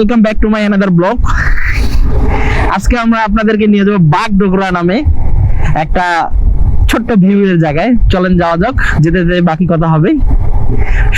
Welcome back to my another blog আজকে আমরা আপনাদেরকে নিয়ে যাব বাগডোগরা নামে একটা ছোট্ট ভিউ এর জায়গায়। চলেন যাওয়া যাক, যেতে যেতে বাকি কথা হবে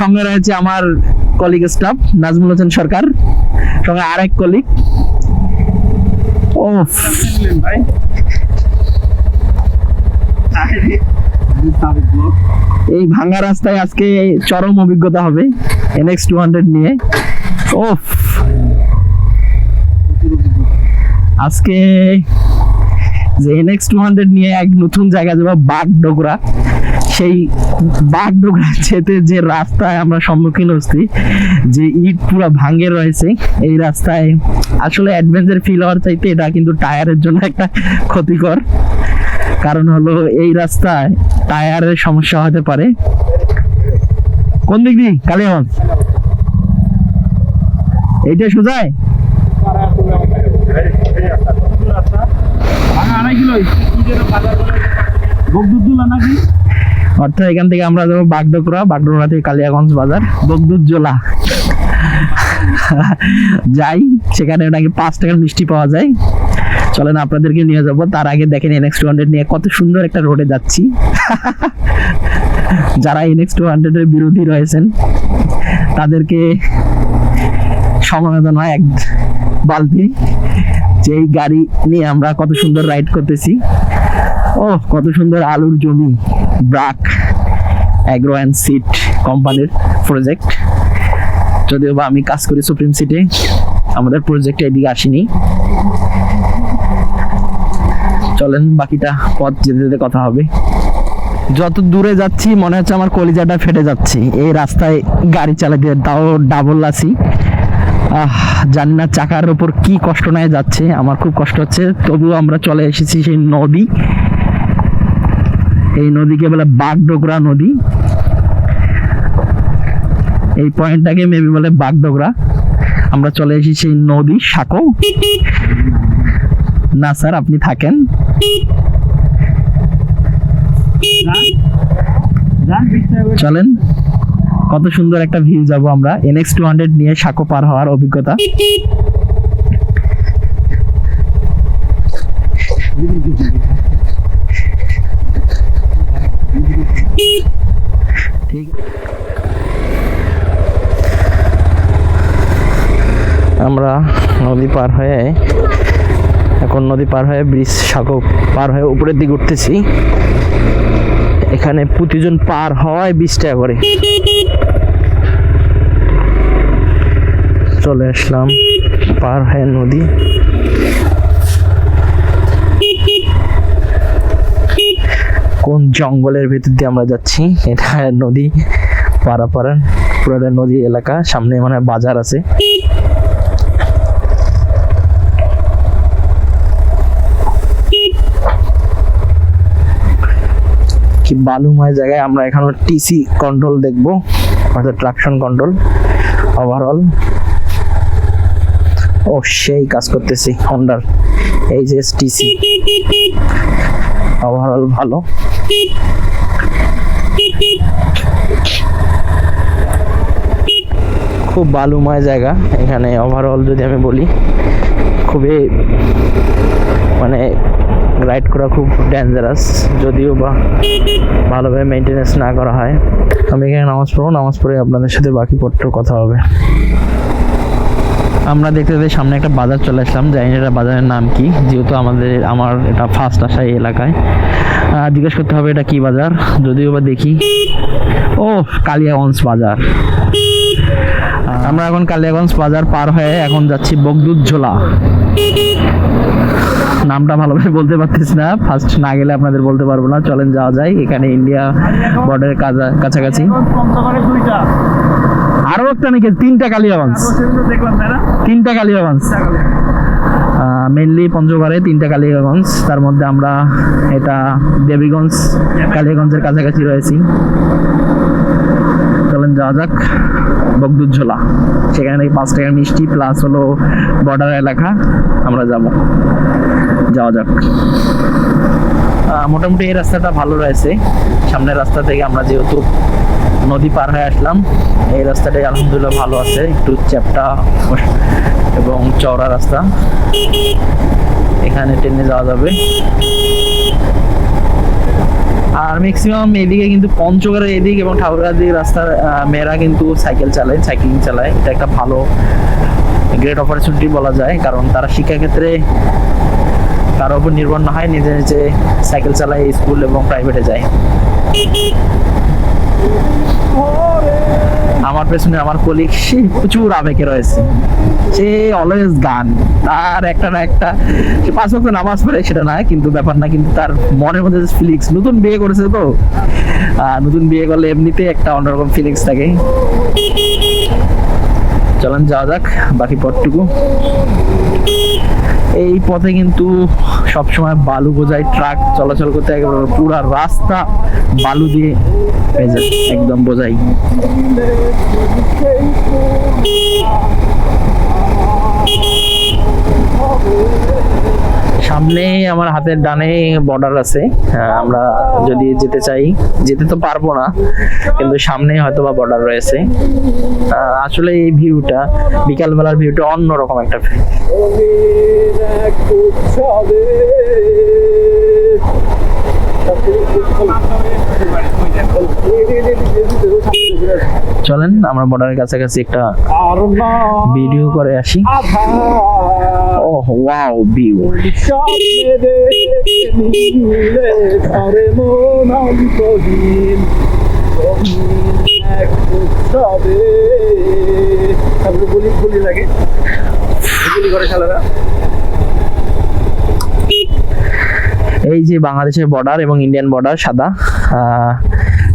সঙ্গে রয়েছে আমার কলিগ স্টাফ নাজমুল হোসেন সরকার। সঙ্গে আরেক কলিগ ও এই ভাঙা রাস্তায় আজকে চরম অভিজ্ঞতা হবে এনএক্স টু হান্ড্রেড নিয়ে। ওফ। আজকে যে এনএক্স টু হান্ড্রেড নিয়ে এক নতুন জায়গা যাব বাগডোগরা সেই বাগডোগরা যেতে যে রাস্তায় আমরা সম্মুখীন হচ্ছি, যে ইট পুরো ভাঙে রয়েছে, এই রাস্তায় আসলে অ্যাডভেঞ্চার ফিল হওয়ার চাইতে এটা কিন্তু টায়ারের জন্য একটা ক্ষতিকর। কারণ হলো এই রাস্তায় টায়ারের সমস্যা হতে পারে। কোন দিক দিয়ে? কালিয়াগঞ্জ? এইটা সোজায় অর্থাৎ এখান থেকে আমরা যাব বাগডোকরা বাগডোকরা থেকে কালিয়াগঞ্জ বাজার বগদুদ জোলা। যাই সেখানে নাকি পাঁচ টাকার মিষ্টি পাওয়া যায়। চলেন আপনাদেরকে নিয়ে যাব। তার আগে দেখেন এনএক্স টু হান্ড্রেড নিয়ে কত সুন্দর একটা রোডে যাচ্ছি। যারা এনএক্স টু হান্ড্রেডের বিরোধী রয়েছেন তাদেরকে সমাধান এক বালতি যে গাড়ি নিয়ে আমরা কত সুন্দর রাইড করতেছি। ও কত সুন্দর আলুর জমি, ব্রাক অ্যাগ্রো অ্যান্ড সিট কোম্পানির প্রজেক্ট যদিও বা আমি কাজ করি সুপ্রিম সিটে আমাদের প্রজেক্টে এদিকে আসিনি। চলেন, বাকিটা পথ যেতে যেতে কথা হবে। যত দূরে যাচ্ছি, মনে হচ্ছে আমার কলিজাটা ফেটে যাচ্ছে। এই রাস্তায় গাড়ি চালাতে তাও ডাবল আহ জানি না চাকার উপর কি কষ্ট নেয় যাচ্ছে আমার খুব কষ্ট হচ্ছে তবুও আমরা চলে এসেছি সেই নদী এই নদীকে বলে বাগডোগরা নদী এই পয়েন্টটাকে মেবি বলে বাগডোগরা আমরা চলে এসেছি সেই নদী সাঁকো না স্যার আপনি থাকেন চলেন কত সুন্দর একটা ভিউ যাব আমরা। এনএক্স টু হান্ড্রেড নিয়ে সাঁকো পার হওয়ার অভিজ্ঞতা। আমরা নদী পার হয়ে, এখন নদী পার হয়ে ব্রিজ সাঁকো পার হয়ে উপরের দিকে উঠতেছি। এখানে প্রতিজন পার হওয়ায় বিশ টাকা করে চলে আসলাম পার হয়ে নদী। কোন জঙ্গলের ভেতর দিয়ে আমরা যাচ্ছি? এটা নদী পারাপাড়ার পুরোটা নদী এলাকা। সামনে মানে বাজার আছে। কি বালুময় জায়গায় আমরা এখনও টিসি কন্ট্রোল দেখব, অর্থাৎ ট্রাকশন কন্ট্রোল ওভারঅল ও সেই কাজ করতেছি হন্ডার এই যে টিসি ওভারঅল ভালো। খুব বালুময় জায়গা, এখানে ওভারঅল যদি আমি বলি, খুবই মানে রাইড করা খুব ডেঞ্জারাস যদিও বা ভালোভাবে মেনটেনেন্স না করা হয়। আমি এখানে নামাজ পড়ব, নামাজ পড়ে আপনাদের সাথে বাকি পত্র কথা হবে। আমরা দেখতে দেখতে সামনে একটা বাজার চলে আসলাম। জানি এটা বাজারের নাম কি, যেহেতু আমাদের, আমার এটা ফার্স্ট আসা এই এলাকায়। জিজ্ঞেস করতে হবে এটা কি বাজার? যদিও বা দেখি। ও কালিয়াগঞ্জ বাজার। আমরা এখন কালিয়াগঞ্জ বাজার পার হয়ে এখন যাচ্ছি বগদুদ ঝোলা নামটা ভালোভাবে বলতে পারতেছি না। ফার্স্ট না গেলে আপনাদের বলতে পারব না। চলেন যাওয়া যায় এখানে ইন্ডিয়া বর্ডারের কাছাকাছি। আরও একটা নাকি তিনটা কালিয়াগঞ্জ তিনটা কালিয়াগঞ্জ মেনলি পঞ্চগড়ে তিনটা কালিয়াগঞ্জ তার মধ্যে আমরা এটা দেবীগঞ্জ কালিয়াগঞ্জের কাছাকাছি রয়েছি। চলেন যাওয়া যাক বগদুদ ঝোলা সেখানে নাকি পাঁচ টাকার মিষ্টি প্লাস হলো বর্ডার এলাকা। আমরা যাব। যাওয়া যাক। মোটামুটি এই রাস্তাটা ভালো রয়েছে। সামনের রাস্তা থেকে আমরা যেহেতু নদী পার হয়ে আসলাম। এই রাস্তাটাই আলহামদুলিল্লাহ ভালো আছে। একটু চ্যাপটা এবং চওড়া রাস্তা। এখানে ট্রেনে যাওয়া যাবে। আর ম্যাক্সিমাম এদিকে কিন্তু পঞ্চগড়ের এদিক এবং ঠাকুরগাঁর দিকে রাস্তার মেয়েরা কিন্তু সাইকেল চালায় সাইক্লিং চালায়। এটা একটা ভালো গ্রেট অপরচুনিটি বলা যায়। কারণ তারা শিক্ষাক্ষেত্রে তার উপর নির্ভর না হয়, নিজে নিজে সাইকেল চালায়, স্কুল এবং প্রাইভেটে যায়। আমার পেছনে আমার কলিগ সে প্রচুর আবেগে রয়েছে। সে অলওয়েজ গান, তার একটা না একটা, সে পাঁচ বছর নামাজ পড়ে, সেটা না কিন্তু ব্যাপার না, কিন্তু তার মনের মধ্যে ফিলিংস নতুন বিয়ে করেছে তো। নতুন বিয়ে করলে এমনিতে একটা অন্যরকম ফিলিংস থাকে। চলেন যাওয়া যাক, বাকি পথটুকু। এই পথে কিন্তু সবসময় বালু বোঝাই ট্রাক চলাচল করতে একেবারে পুরা রাস্তা বালু দিয়ে ভেজে একদম বোঝাই সামনে আমার হাতের ডানে বর্ডার আছে হ্যাঁ, আমরা যদি যেতে চাই যেতে তো পারব না কিন্তু সামনে হয়তো বা বর্ডার রয়েছে আসলে এই ভিউটা বিকালবেলার ভিউটা অন্যরকম একটা view। চলেন আমরা বর্ডারের কাছাকাছি একটা ভিডিও করে আসি। ও ওয়াও গুলি লাগে। করে খেলারা এই যে বাংলাদেশের বর্ডার এবং ইন্ডিয়ান বর্ডার সাদা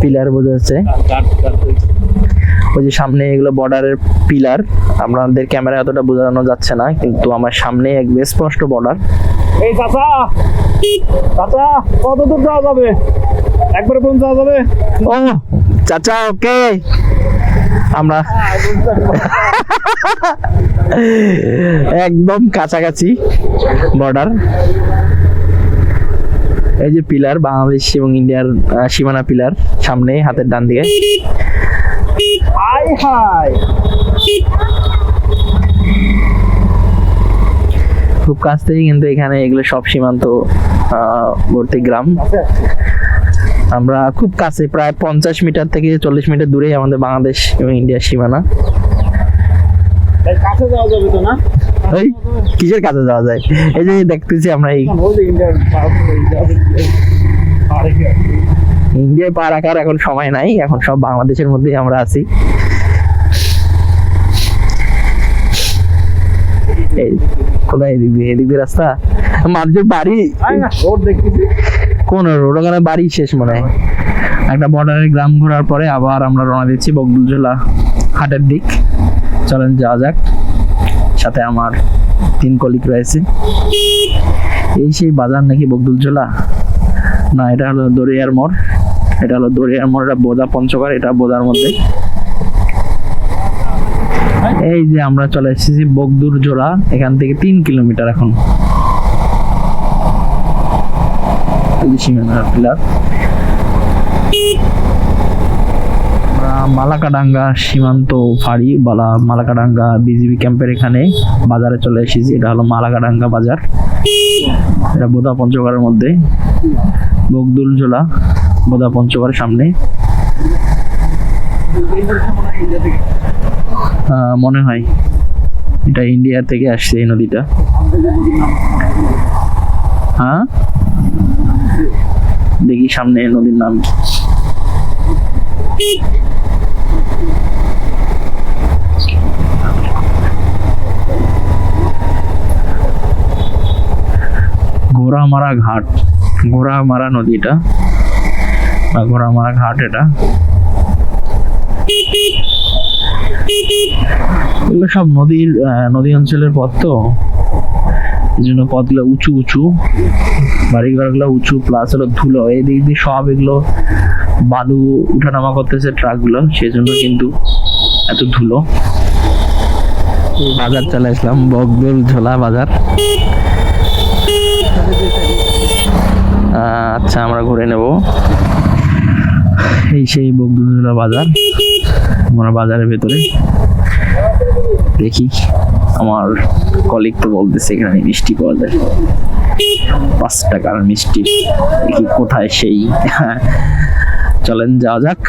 পিলার বোঝা যাচ্ছে। ওই যে সামনে এগুলো বর্ডারের পিলার আপনাদের ক্যামেরায় অতটা বোঝানো যাচ্ছে না কিন্তু আমার সামনে একদম স্পষ্ট বর্ডার এই চাচা চাচা কত দূর যাওয়া যাবে? একবার পর্যন্ত যাওয়া যাবে? ও চাচা ওকে। আমরা একদম কাছাকাছি বর্ডার এই যে পিলার, বাংলাদেশ এবং ইন্ডিয়ার সীমানা পিলার সামনে, হাতের ডান দিকে। খুব কাছ থেকে কিন্তু এখানে এগুলো সব সীমান্ত ভর্তি গ্রাম। আমরা খুব কাছে, প্রায় পঞ্চাশ মিটার থেকে চল্লিশ মিটার দূরেই আমাদের বাংলাদেশ এবং ইন্ডিয়ার সীমানা। কাছে যাওয়া যাবে তো না? এই, কিসের কাছে যাওয়া যায়? এই যে দেখতেছি আমরা এই ইন্ডিয়ায় পা রাখার এখন সময় নাই, এখন সব বাংলাদেশের মধ্যেই আমরা আছি। কোথায় এদিক দিয়ে? এদিক দিয়ে রাস্তা? মানুষের বাড়ি? কোন রোড ওখানে বাড়ি শেষ মনে হয়। একটা বর্ডারের গ্রাম ঘোরার পরে আবার আমরা রওনা দিচ্ছি বকদুলজোলা হাটের দিক। চলেন যাওয়া যাক। সাথে আমার তিন কলিক রয়েছে। এই সেই বাজার নাকি বকদুলজোলা না, এটা হলো দরিয়ার মোড়। এটা হলো দরিয়ার মোড়, এটা বোদা পঞ্চগড়, এটা বোদার মধ্যে। এই যে আমরা চলে এসেছি বকদুর জোড়া এখান থেকে তিন কিলোমিটার এখন। পিলার আমরা মালাকাডাঙ্গা সীমান্ত ফাঁড়ি বলা মালাকাডাঙ্গা বিজিবি ক্যাম্পের এখানে বাজারে চলে এসেছি। এটা হলো মালাকাডাঙ্গা বাজার। এটা বোদা পঞ্চগড়ের মধ্যে। বকদুল জোলা বোদা পঞ্চগড়ের সামনে। মনে হয় এটা ইন্ডিয়া থেকে আসছে এই নদীটা। হ্যাঁ? দেখি সামনে নদীর নাম। কি ঘোড়ামারা ঘাট ঘোড়ামারা নদীটা, বা ঘোড়ামারা ঘাট এটা। এগুলো সব নদীর নদী অঞ্চলের পথ তো। এই জন্য পথগুলো উঁচু উঁচু, বাড়িঘরগুলো উঁচু প্লাস হলো ধুলো এই দিক দিয়ে সব এগুলো বালু উঠানামা করতেছে ট্রাকগুলো সেই জন্য কিন্তু এত ধুলো। বাজার চলে আসলাম বকদুল ঝোলা বাজার। আচ্ছা আমরা ঘুরে নেব। এই সেই বগদুজলা বাজার, আমরা বাজারের ভেতরে। দেখি, আমার কলিগ তো বলতেছে এখানে মিষ্টি পাওয়া যায়। পাঁচ টাকার মিষ্টি, দেখি কোথায় সেই। চলেন যাওয়া যাক